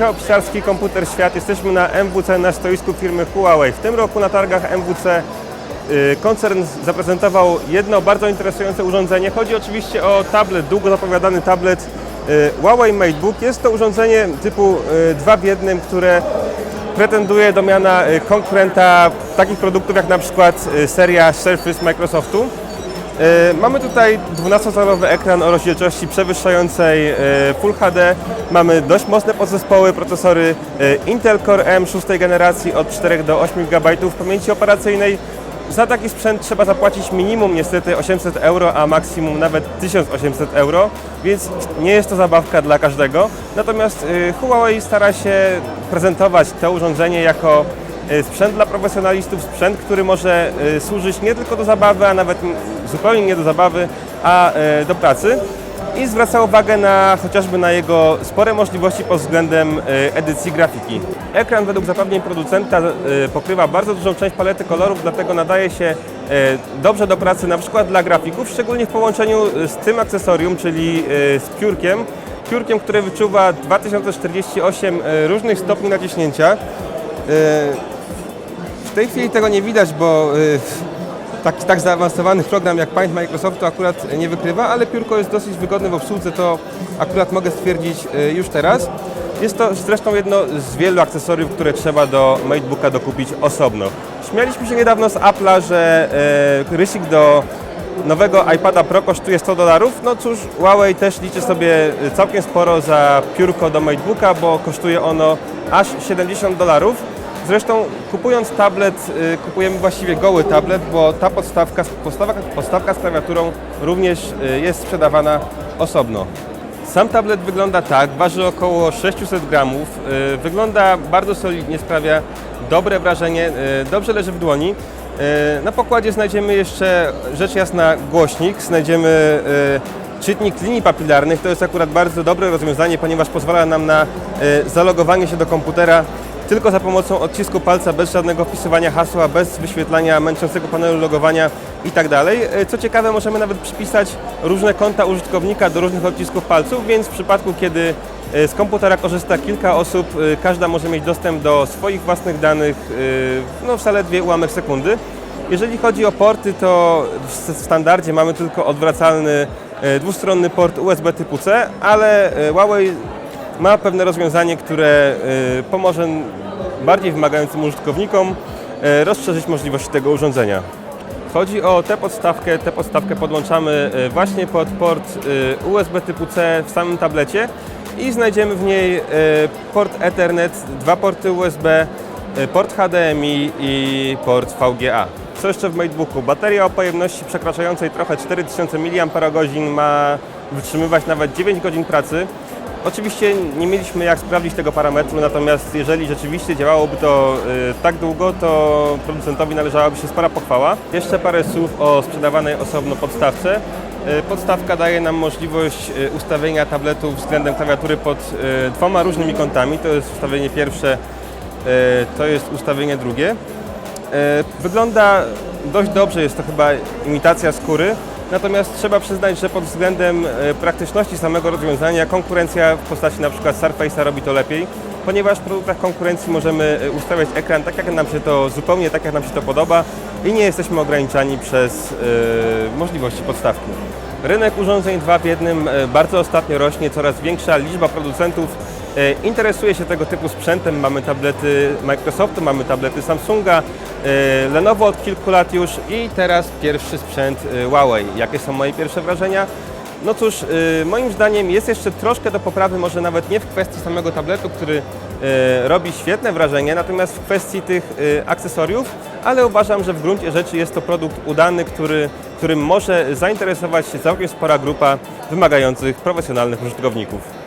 Michał Psiarski, Komputer Świat. Jesteśmy na MWC na stoisku firmy Huawei. W tym roku na targach MWC y, koncern zaprezentował jedno bardzo interesujące urządzenie. Chodzi oczywiście o tablet, długo zapowiadany tablet y, Huawei MateBook. Jest to urządzenie typu y, dwa w jednym, które pretenduje do miana y, konkurenta takich produktów jak na przykład y, seria Surface Microsoftu. E, Mamy tutaj 12-calowy ekran o rozdzielczości przewyższającej e, Full HD. Mamy dość mocne podzespoły, procesory e, Intel Core M szóstej generacji od 4 do 8 GB pamięci operacyjnej. Za taki sprzęt trzeba zapłacić minimum niestety 800 euro, a maksimum nawet 1800 euro, więc nie jest to zabawka dla każdego. Natomiast Huawei stara się prezentować to urządzenie jako Sprzęt dla profesjonalistów, sprzęt, który może e, służyć nie tylko do zabawy, a nawet zupełnie nie do zabawy, a e, do pracy. I zwraca uwagę na chociażby na jego spore możliwości pod względem e, edycji grafiki. Ekran według zapewnień producenta e, pokrywa bardzo dużą część palety kolorów, dlatego nadaje się e, dobrze do pracy na przykład dla grafików, szczególnie w połączeniu z tym akcesorium, czyli e, z piórkiem. Piórkiem, które wyczuwa 2048 e, różnych stopni naciśnięcia. W tej chwili tego nie widać, bo y, taki tak zaawansowany program jak Paint Microsoftu akurat nie wykrywa, ale piórko jest dosyć wygodne w obsłudze, to akurat mogę stwierdzić y, już teraz. Jest to zresztą jedno z wielu akcesoriów, które trzeba do MateBooka dokupić osobno. Śmialiśmy się niedawno z Apple'a, że y, rysik do nowego iPada Pro kosztuje 100 dolarów. No cóż, Huawei też liczy sobie całkiem sporo za piórko do MateBooka, bo kosztuje ono aż 70 dolarów. Zresztą kupując tablet, y, kupujemy właściwie goły tablet, bo ta podstawka, podstawka, podstawka z klawiaturą również y, jest sprzedawana osobno. Sam tablet wygląda tak, waży około 600 gramów, y, wygląda bardzo solidnie, sprawia dobre wrażenie, dobrze leży w dłoni. Na pokładzie znajdziemy jeszcze rzecz jasna głośnik, znajdziemy czytnik linii papilarnych. To jest akurat bardzo dobre rozwiązanie, ponieważ pozwala nam na zalogowanie się do komputera tylko za pomocą odcisku palca, bez żadnego wpisywania hasła, bez wyświetlania męczącego panelu logowania i tak. Y, Co ciekawe, możemy nawet przypisać różne konta użytkownika do różnych odcisków palców, więc w przypadku, kiedy y, z komputera korzysta kilka osób, y, każda może mieć dostęp do swoich własnych danych no, w zaledwie ułamek sekundy. Jeżeli chodzi o porty, to w standardzie mamy tylko odwracalny e, dwustronny port USB typu C, ale e, Huawei ma pewne rozwiązanie, które e, pomoże bardziej wymagającym użytkownikom e, rozszerzyć możliwości tego urządzenia. Chodzi o tę podstawkę. Tę podstawkę podłączamy e, właśnie pod port USB typu C w samym tablecie i znajdziemy w niej port Ethernet, dwa porty USB, port HDMI i port VGA. Co jeszcze w MateBooku? Bateria o pojemności przekraczającej trochę 4000 mAh ma wytrzymywać nawet 9 godzin pracy. Oczywiście nie mieliśmy jak sprawdzić tego parametru, natomiast jeżeli rzeczywiście działałoby to y, tak długo, to producentowi należałaby się spora pochwała. Jeszcze parę słów o sprzedawanej osobno podstawce. Y, Podstawka daje nam możliwość y, ustawienia tabletu względem klawiatury pod dwoma różnymi kątami. To jest ustawienie pierwsze, to jest ustawienie drugie. Wygląda dość dobrze, jest to chyba imitacja skóry, natomiast trzeba przyznać, że pod względem e, praktyczności samego rozwiązania konkurencja w postaci przykład Surface'a robi to lepiej, ponieważ w produktach konkurencji możemy e, ustawiać ekran tak, jak nam się to zupełnie tak, jak nam się to podoba i nie jesteśmy ograniczani przez e, możliwości podstawki. Rynek urządzeń 2 w jednym bardzo ostatnio rośnie, coraz większa liczba producentów interesuje się tego typu sprzętem. Mamy tablety Microsoftu, mamy tablety Samsunga, e, Lenovo od kilku lat już i teraz pierwszy sprzęt e, Huawei. Jakie są moje pierwsze wrażenia? No cóż, moim zdaniem jest jeszcze troszkę do poprawy, może nawet nie w kwestii samego tabletu, który robi świetne wrażenie, natomiast w kwestii tych akcesoriów, ale uważam, że w gruncie rzeczy jest to produkt udany, który, którym może zainteresować się całkiem spora grupa wymagających profesjonalnych użytkowników.